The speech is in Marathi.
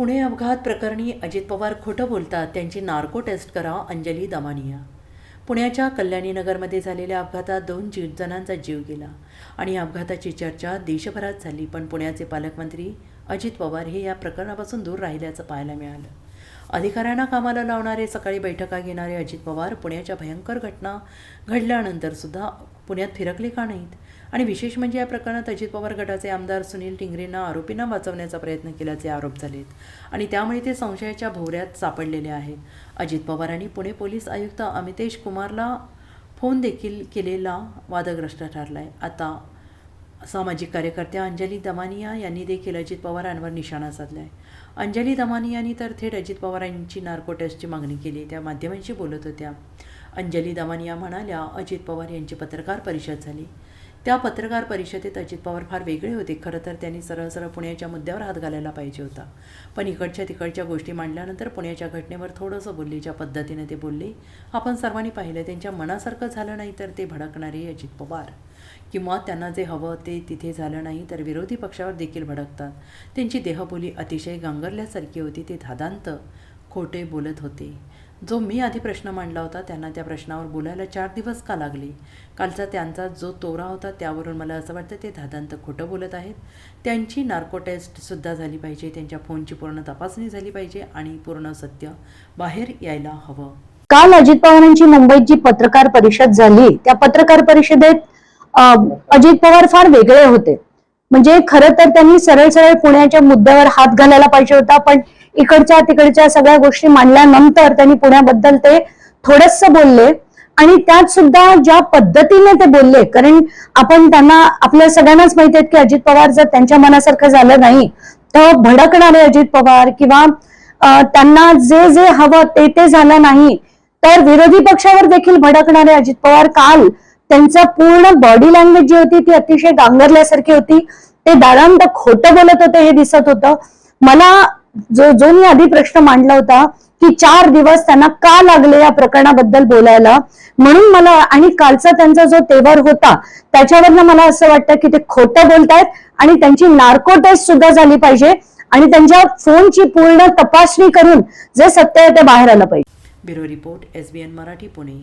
पुणे अपघात प्रकरणी अजित पवार खोटं बोलतात. त्यांची नार्को टेस्ट करा अंजली दमानिया. पुण्याच्या कल्याणीनगरमध्ये झालेल्या अपघातात दोन जीव जणांचा जीव गेला. आणि अपघाताची चर्चा देशभरात झाली पण पुण्याचे पालकमंत्री अजित पवार हे या प्रकरणापासून दूर राहिल्याचं पाहायला मिळालं. अधिकाऱ्यांना कामाला लावणारे सकाळी बैठका घेणारे अजित पवार पुण्याच्या भयंकर घटना घडल्यानंतर सुद्धा पुण्यात फिरकले का नाहीत? आणि विशेष म्हणजे या प्रकरणात अजित पवार गटाचे आमदार सुनील टिंगरेंना आरोपींना वाचवण्याचा प्रयत्न केल्याचे आरोप झालेत आणि त्यामुळे ते संशयाच्या भोवऱ्यात सापडलेले आहेत. अजित पवारांनी पुणे पोलीस आयुक्त अमितेश कुमारला फोन देखील केलेला वादग्रस्त ठरला आहे आता सामाजिक कार्यकर्त्या अंजली दमानिया यांनी देखील अजित पवारांवर निशाणा साधला आहे अंजली दमानियांनी तर थेट अजित पवारांची नार्को टेस्टची मागणी केली. त्या माध्यमांशी बोलत होत्या. अंजली दमानिया म्हणाल्या अजित पवार यांची पत्रकार परिषद झाली. त्या पत्रकार परिषदेत अजित पवार फार वेगळे होते. खरं तर त्यांनी सरळ सरळ पुण्याच्या मुद्द्यावर हात घालायला पाहिजे होता. पण इकडच्या तिकडच्या गोष्टी मांडल्यानंतर पुण्याच्या घटनेवर थोडंसं बोलले ज्या पद्धतीने ते बोलले आपण सर्वांनी पाहिलं त्यांच्या मनासारखं झालं नाही तर ते भडकणारे अजित पवार. किंवा त्यांना जे हवं ते तिथे झालं नाही तर विरोधी पक्षावर देखील भडकतात. त्यांची देहबोली अतिशय गांगरल्यासारखी होती ते धादांत. खोटे बोलत होते. जो मी आधी प्रश्न मांडला होता त्यांना त्या प्रश्नावर बोलायला चार दिवस का लागले? कालचा त्यांचा जो तोरा होता त्यावरून मला असं वाटतं ते धादांत खोटं बोलत आहेत. त्यांची नार्को टेस्टसुद्धा झाली पाहिजे त्यांच्या फोनची पूर्ण तपासणी झाली पाहिजे आणि पूर्ण सत्य बाहेर यायला हवं. काल अजित पवारांची मुंबईत जी पत्रकार परिषद झाली त्या पत्रकार परिषदेत अजित पवार फार वेगळे होते. म्हणजे खरं तर त्यांनी सरळ सरळ पुण्याच्या मुद्द्यावर हात घालायला पाहिजे होता पण इकडच्या तिकडच्या सगळ्या गोष्टी मांडल्यानंतर त्यांनी पुण्याबद्दल ते थोडस बोलले. आणि त्यात सुद्धा ज्या पद्धतीने ते बोलले कारण आपण त्यांना आपल्या सगळ्यांनाच माहिती आहेत की अजित पवार जर त्यांच्या मनासारखं झालं नाही तर भडकणारे अजित पवार किंवा त्यांना जे जे हवं ते ते झालं नाही तर विरोधी पक्षावर देखील भडकणारे अजित पवार काल त्यांचा पूर्ण बॉडी लँग्वेज जी होती ती अतिशय गांगरल्यासारखी होती. ते दारांत खोटं बोलत होते हे दिसत होतं. मला जो जो मी आधी प्रश्न मांडला होता की चार दिवस त्यांना का लागले या प्रकरणाबद्दल बोलायला? म्हणून मला आणि कालचा त्यांचा जो तेवर होता त्याच्यावरनं मला असं वाटतं की ते खोटं बोलतायत आणि त्यांची नार्को टेस्ट सुद्धा झाली पाहिजे आणि त्यांच्या फोनची पूर्ण तपासणी करून जे सत्य आहे ते बाहेर आलं पाहिजे. Bureau report S Marathi Pune.